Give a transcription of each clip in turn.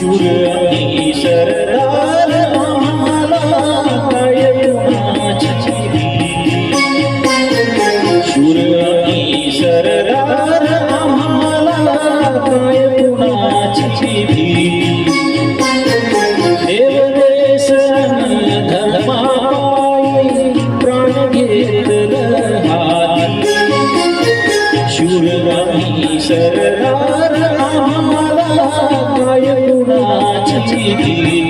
शूर शरणार शूर शरणार आम्हाला काय कुणाची देवदेश धर्माई प्राण घेतलं हात शूर शरणार आम्हाला ગયું ના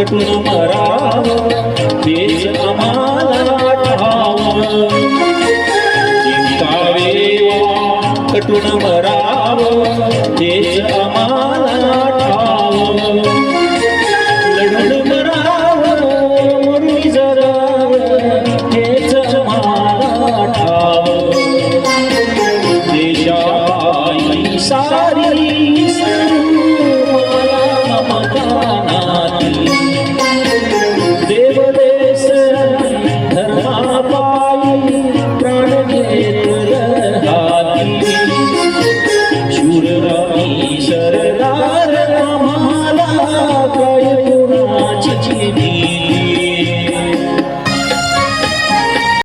कटून मराव देश आम्हाला ठाव कटून मराव